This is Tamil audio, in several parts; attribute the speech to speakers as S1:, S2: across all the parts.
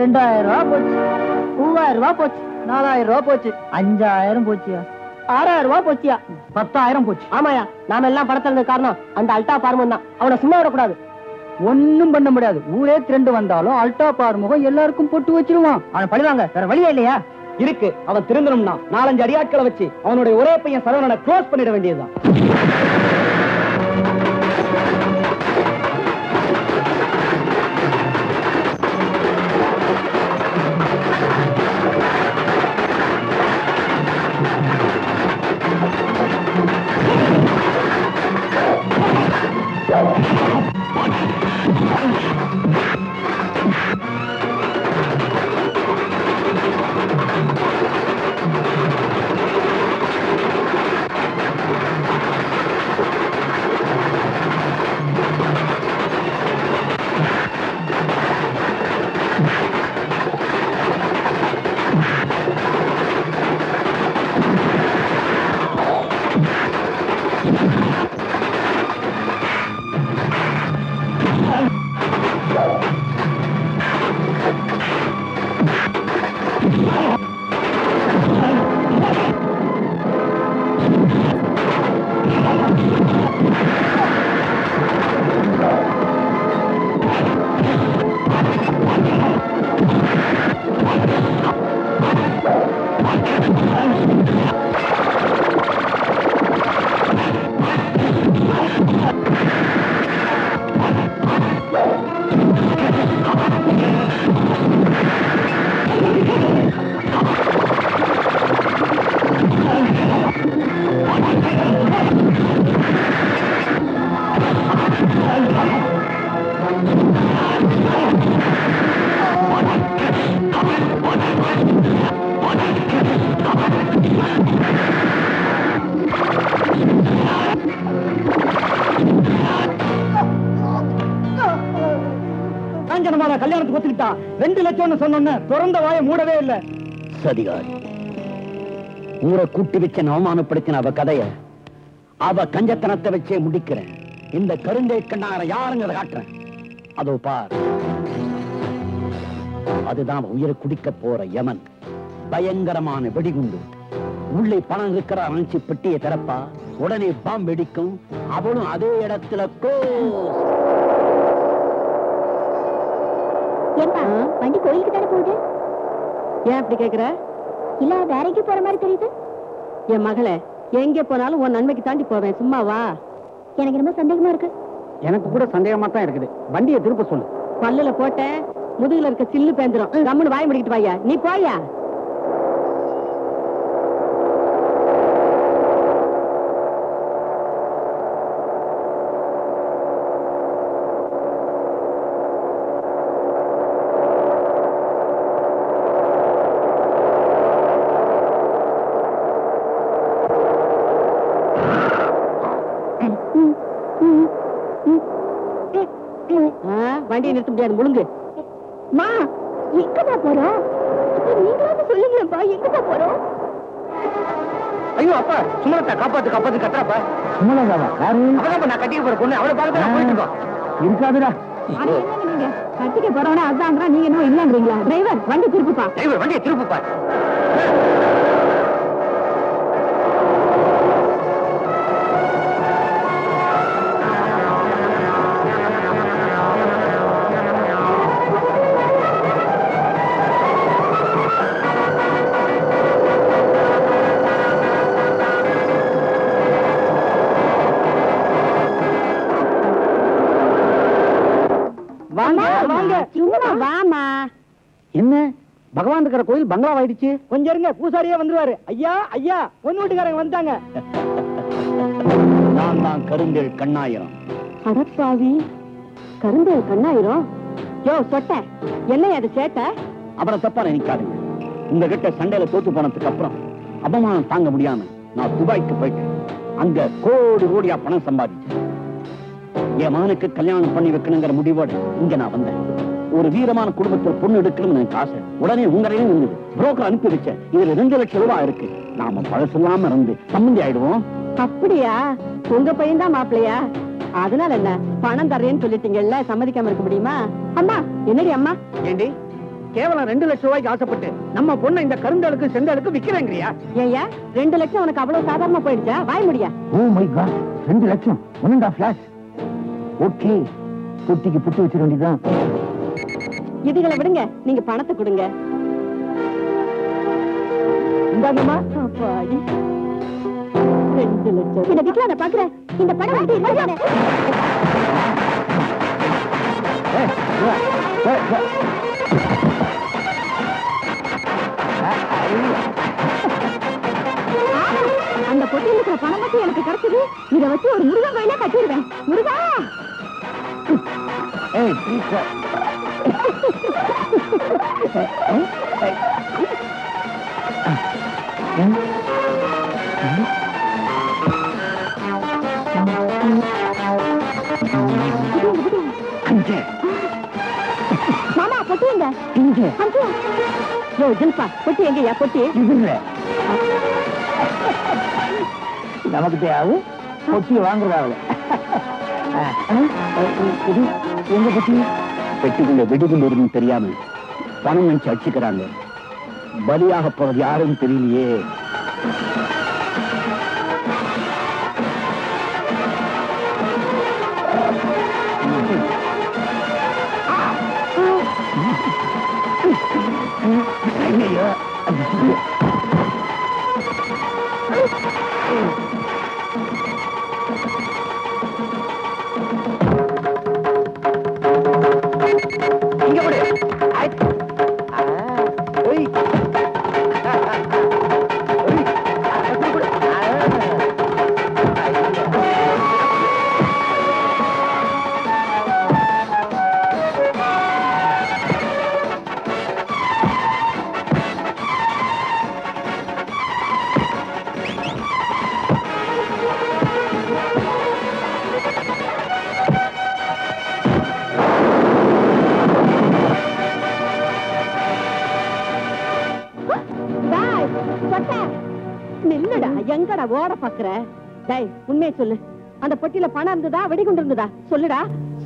S1: ரெண்டாயிரம் ரூபாய் போச்சு. மூவாயிரம் ரூபாய் போச்சு. நாலாயிரம் ரூபாய் போச்சு. அஞ்சாயிரம் போச்சியா? ஆறாயிரம் ரூபாய் போச்சியா? பத்தாயிரம் போச்சு. ஆமாயா நாம எல்லாம் படத்துல இருந்த காரணம் அந்த அல்டா பார்மன் தான். அவனை சும்மா விடக்கூடாது. ஒண்ணும் பண்ண முடியாது. ஊரே திரண்டு வந்தாலும் அல்டா பார்முகம் எல்லாருக்கும் பொட்டு வச்சிருவான். அவன் பழிவாங்க. வேற வழியே இல்லையா? இருக்கு. அவன் திருந்தணும்னா நாலஞ்சு அடியாட்களை வச்சு அவனுடைய ஒரே பையன் சரவணனை க்ளோஸ் பண்ணிட வேண்டியதுதான். காஞ்சனமான கல்யாணத்துக்கு ஒத்துக்கிட்டான். ரெண்டு லட்சம்னு சொன்னோன்னு திறந்த வாயை மூடவே இல்ல.
S2: சதிகாரி ஊரை கூட்டி வச்சு அவமானப்படுத்தின அவ கதைய அவ கஞ்சத்தனத்தை வச்சே முடிக்கிறேன். இந்த கருந்தை கண்ணார யாருங்கிறத காட்டுறேன். அதோ பார். அதுதான் உயிரை குடிக்க போற யமன். பயங்கரமான வெடிகுண்டு. உள்ளே பணம் இருக்கிற அணைச்சு பெட்டியை திறப்பா. உடனே பாம் வெடிக்கும். அவளும் அதே இடத்துல கோ
S3: ஏன்பா வண்டி கோயிலுக்கு தானே போகுது?
S4: ஏன் அப்படி கேக்குற?
S3: இல்ல வேற போற மாதிரி தெரியுது.
S4: என் மகளே எங்க போனாலும் உன் நன்மைக்கு தாண்டி போவேன். சும்மா வா.
S3: எனக்கு ரொம்ப சந்தேகமா இருக்கு.
S1: எனக்கு கூட சந்தேகமா தான் இருக்குது. வண்டியை திருப்ப சொல்லு.
S4: பல்லுல போட்ட முதுகுல இருக்க சில்லு பேந்துரும். கம்முன்னு வாய் முடிக்கிட்டு வாயா நீ போயா வண்டியை நிறுத்த முடியாது முழுங்கு.
S3: மா எங்கதான் போறோம் அப்ப நீங்களாவது சொல்லுங்களேப்பா எங்கதான் போறோம்
S1: ஐயோ அப்பா சுமலத்தா காப்பாத்து காப்பாத்து கத்துறாப்பா. சுமலதாவா யாரு? அவதான் நான் கட்டிக்க போற பொண்ணு அவளை பார்த்து நான் போயிட்டு இருக்கோம். இருக்காதுடா.
S4: கட்டிக்க போறவன அதாங்கிறா நீங்க என்ன இல்லங்கிறீங்களா டிரைவர் வண்டி திருப்புப்பா.
S1: டிரைவர் வண்டியை திருப்புப்பா. என்ன? பகவான் இருக்கிற கோயில் பங்களா ஆயிடுச்சு கொஞ்சம் இருங்க பூசாரியே வந்துருவாரு. ஐயா ஐயா பொண்ணு வீட்டுக்காரங்க வந்துட்டாங்க.
S2: நான் தான் கருந்தேள் கண்ணாயிரம்.
S4: அடப்பாவி கரும்பு கண்ணாயிரம்? யோ சொட்ட என்ன அது சேட்ட?
S2: அப்புறம் தப்பா நினைக்காதுங்க. உங்க கிட்ட சண்டையில தோத்து போனதுக்கு அப்புறம் அவமானம் தாங்க முடியாம நான் துபாய்க்கு போயிட்டேன். அங்க கோடி கோடியா பணம் சம்பாதிச்சேன். என் மகனுக்கு கல்யாணம் பண்ணி வைக்கணுங்கிற முடிவோட இங்க நான் வந்தேன். ஒரு வீரமான குடும்பத்தில் பொண்ணு எடுக்கணும்னு எனக்கு ஆசை. உடனே உங்களையும் இருந்தது புரோக்கர் அனுப்பி வச்சேன். இதுல ரெண்டு லட்சம் ரூபாய் இருக்கு. நாம பழசில்லாம இருந்து சம்மந்தி ஆயிடுவோம்.
S4: அப்படியா? உங்க பையன் தான் மாப்பிளையா அதனால என்ன? பணம் தர்றேன்னு சொல்லிட்டீங்கல்ல சம்மதிக்காம இருக்க முடியுமா? அம்மா என்னடி அம்மா?
S1: ஏண்டி
S5: கேவலம் ரெண்டு லட்சம் ரூபாய்க்கு ஆசைப்பட்டு நம்ம பொண்ணு இந்த கருந்தலுக்கு செந்தலுக்கு விக்கிறேங்கிறியா?
S4: ஏய்யா ரெண்டு லட்சம் உனக்கு அவ்வளவு சாதாரணமா போயிடுச்சா? வாய் முடியா.
S5: ஓ மை காட் ரெண்டு லட்சம். ஒன்னுண்டா பிளாஷ் ஓகே பொட்டிக்கு புட்டு வச்சிட வேண்டியதுதான்.
S4: இதுகளை விடுங்க. நீங்க பணத்தை கொடுங்க.
S5: இந்தாங்கம்மா.
S4: அப்பாடி. ரெண்டு லட்சம்.
S3: இந்த நான் பாக்குறேன். இந்த படம் வந்து.
S4: அந்த பொட்டியில் இருக்கிற பணம் மட்டும் எனக்கு கிடைச்சது. இத வச்சு ஒரு முருகன் கோயில கட்டிடுவேன். முருகா!
S5: ஏய்,
S3: மாமா பொட்டி எங்க?
S5: இங்கே,
S4: யோ ஜில்பா பொட்டி எங்கயா பொட்டி?
S5: இதுல. நமக்கு தேவை பொட்டி இது எங்க பொட்டி? பெட்டிக்குள்ள வெடிகுண்டு இருக்குன்னு தெரியாம. பணம் நினைச்சு அடிச்சுக்கிறாங்க பலியாக போறது யாரும் தெரியலையே ஐயையோ.
S4: எங்கடா ஓட பாக்குற. டேய் உண்மையை சொல்லு. அந்த பொட்டியில பணம் இருந்ததா வெடிகுண்டு இருந்ததா? சொல்லுடா.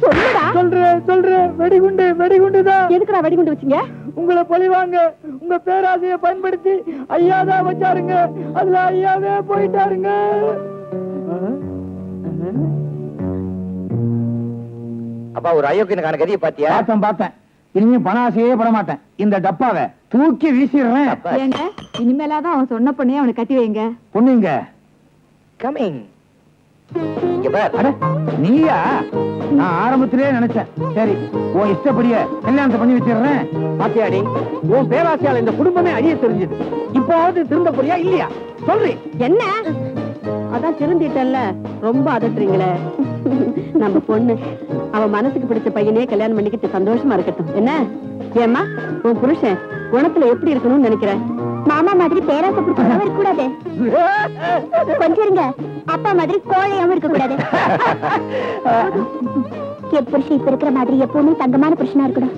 S4: சொல்லுடா.
S6: சொல்றேன் சொல்றேன் வெடிகுண்டு வெடிகுண்டுதான்
S4: எதுக்குடா வெடிகுண்டு வச்சீங்க?
S6: உங்களை பழிவாங்க உங்க பேராசையை பயன்படுத்தி ஐயாதான் வச்சாருங்க. அதுல ஐயாவே போயிட்டாருங்க.
S5: அப்பா ஒரு அயோக்கியனுக்கான கதியை பாத்தியா
S7: பார்த்தேன் பார்த்தேன். இனிமே பணாசையே பட மாட்டேன் இந்த டப்பாவை தூக்கி வீசிடுறேன்.
S4: ஏங்க இனிமேலாதான் அவன் சொன்ன பொண்ணே அவனை கட்டி வைங்க.
S7: பொண்ணுங்க.
S5: கமிங்
S7: நீயா? நான் ஆரம்பத்திலே நினைச்சேன். சரி உன் இஷ்டப்படியே கல்யாணத்தை பண்ணி வச்சிடுறேன்.
S5: பாத்தியாடி உன் பேராசையால இந்த குடும்பமே அழிய தெரிஞ்சது. இப்போவாவது திருந்த போறியா இல்லையா? சொல்றேன்
S4: என்ன? அதான் திருந்திட்டல்ல ரொம்ப அதட்டுறீங்களே. நம்ம பொண்ணு அவ மனசுக்கு பிடிச்ச பையனே கல்யாணம் பண்ணிக்கிட்டு சந்தோஷமா இருக்கட்டும். என்ன? ஏம்மா உன் புருஷன்? குணத்துல எப்படி இருக்கணும்னு நினைக்கிற
S3: மாமா மாதிரி பேராசை பிடிச்சவங்க இருக்க கூடாது. கொஞ்சம் இருங்க. அப்பா மாதிரி கோழையாவும் இருக்க கூடாது. என் புருஷன் இப்ப இருக்கிற மாதிரி எப்பவுமே தங்கமான புருஷனா இருக்கணும்.